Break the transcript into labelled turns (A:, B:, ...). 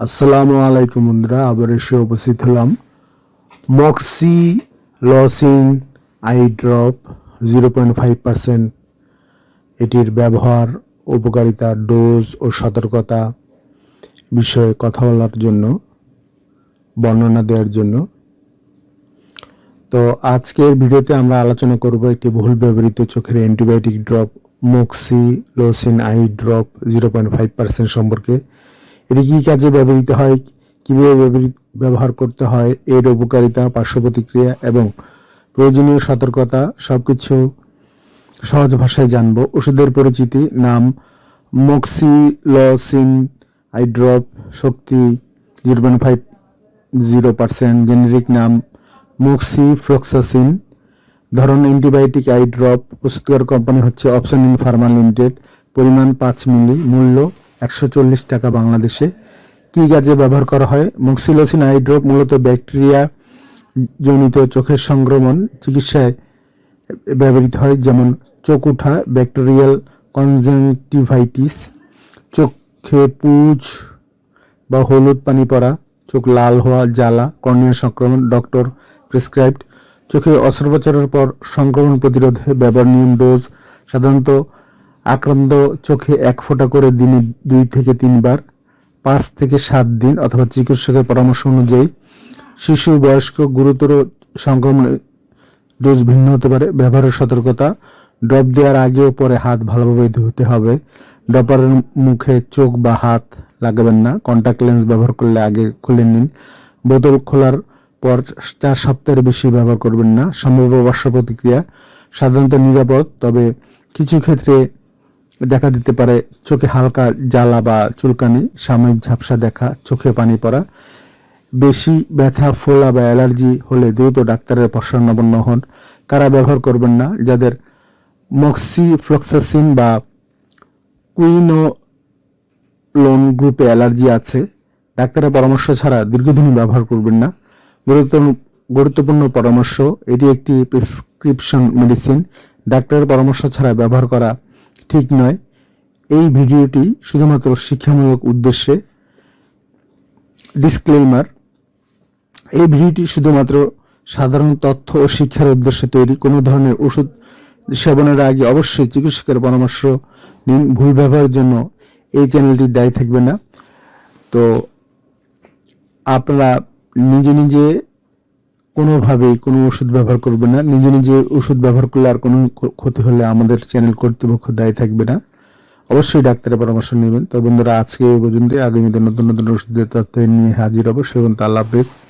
A: আসসালামু আলাইকুম বন্ধুরা, আবার এসে উপস্থিত হলাম। মক্সি লসিন eye drop zero point five percent এটির ব্যবহার, উপকারিতা ডোজ ও সতর্কতা বিষয়ে কথা বলার জন্য, বর্ণনা দেওয়ার জন্য। তো আজকের ভিডিওতে আমরা আলোচনা করব একটি ভুল ব্যবহৃত চোখের antibiotic drop moxie লোসিন eye drop zero point five percent সম্পর্কে। এটি কী কাজে ব্যবহৃত হয়? কীভাবে ব্যবহার করতে হয়? এর উপকারিতা পার্শ্ব প্রতিক্রিয়া এবং প্রয়োজনীয় সতর্কতা সব কিছু সহজ ভাষায় জানব। ওষুধের পরিচিতি, নাম, মক্সিলসিন আই ড্রপ শক্তি zero point five zero percent, generic নাম মক্সি ফ্লক্সাসিন ধরন, অ্যান্টিবায়োটিক আই ড্রপ প্রস্তুতকার কোম্পানি হচ্ছে অপশন ইন ফার্মা লিমিটেড। পরিমাণ পাঁচ মিলি, মূল্য একশো চল্লিশ টাকা বাংলাদেশে। কী কাজে ব্যবহার করা হয়? মক্সিলোসিন আই ড্রপ মূলত ব্যাকটেরিয়া জনিত চোখের সংক্রমণ চিকিৎসায় ব্যবহৃত হয়, যেমন চোখ উঠা ব্যাকটেরিয়াল কনজাংটিভাইটিস, চোখে পুজ বা হলুদ পানি পড়া, চোখ লাল হওয়া, জ্বালা, কর্নিয়া সংক্রমণ, ডক্টর প্রেসক্রাইবড। চোখে অস্ত্রোপচারের পর সংক্রমণ প্রতিরোধে ব্যবহার নিয়ম ডোজ সাধারণত আক্রান্ত চোখে এক ফোঁটা করে দিনে দুই থেকে তিনবার, পাঁচ থেকে সাত দিন অথবা চিকিৎসকের পরামর্শ অনুযায়ী শিশু বয়স্ক গুরুতর সংক্রমণে ডোজ ভিন্ন হতে পারে। ব্যবহারের সতর্কতা, ড্রপ দেওয়ার আগে ও পরে হাত ভালোভাবে ধুতে হবে। ড্রপারের মুখে চোখ বা হাত লাগাবেন না। কন্টাক্ট লেন্স ব্যবহার করলে আগে খুলে নিন। বোতল খোলার পর চার সপ্তাহের বেশি ব্যবহার করবেন না। সম্ভাব্য পার্শ্ব প্রতিক্রিয়া সাধারণত নিরাপদ, তবে কিছু ক্ষেত্রে দেখা দিতে পারে চোখে হালকা জ্বালা বা চুলকানি, সাময়িক ঝাপসা দেখা, চোখে পানি পড়া। বেশি ব্যথা, ফোলা বা অ্যালার্জি হলে দ্রুত ডাক্তারের পরামর্শ হন। কারা ব্যবহার করবেন না? যাদের মক্সিফ্লক্সাসিন বা কুইনোলোন গ্রুপে অ্যালার্জি আছে, ডাক্তারের পরামর্শ ছাড়া দীর্ঘদিন ব্যবহার করবেন না। গুরুত্বপূর্ণ পরামর্শ, এটি একটি প্রেসক্রিপশন মেডিসিন। ডাক্তারের পরামর্শ ছাড়া ব্যবহার করা ঠিক নয়। এই ভিডিওটি শুধুমাত্র শিক্ষামূলক উদ্দেশ্যে। ডিসক্লেইমার এই ভিডিওটি শুধুমাত্র সাধারণ তথ্য ও শিক্ষার উদ্দেশ্যে তৈরি। কোনো ধরনের ওষুধ সেবনের আগে অবশ্যই চিকিৎসকের পরামর্শ নিন। ভুল ব্যবহারের জন্য এই চ্যানেলটি দায়ী থাকবে না। তো আপনারা নিজে নিজে কোনোভাবেই কোনো ওষুধ ব্যবহার করবে না। নিজে নিজে ওষুধ ব্যবহার করলে আর কোনো ক্ষতি হলে আমাদের চ্যানেল কর্তৃপক্ষ দায়ী থাকবে না। অবশ্যই ডাক্তারের পরামর্শ নেবেন। তো বন্ধুরা, আজকে এই পর্যন্ত আগামীতে নতুন নতুন ওষুধের তথ্য নিয়ে হাজির হব। সেগুলো আল্লাহ হাফেজ।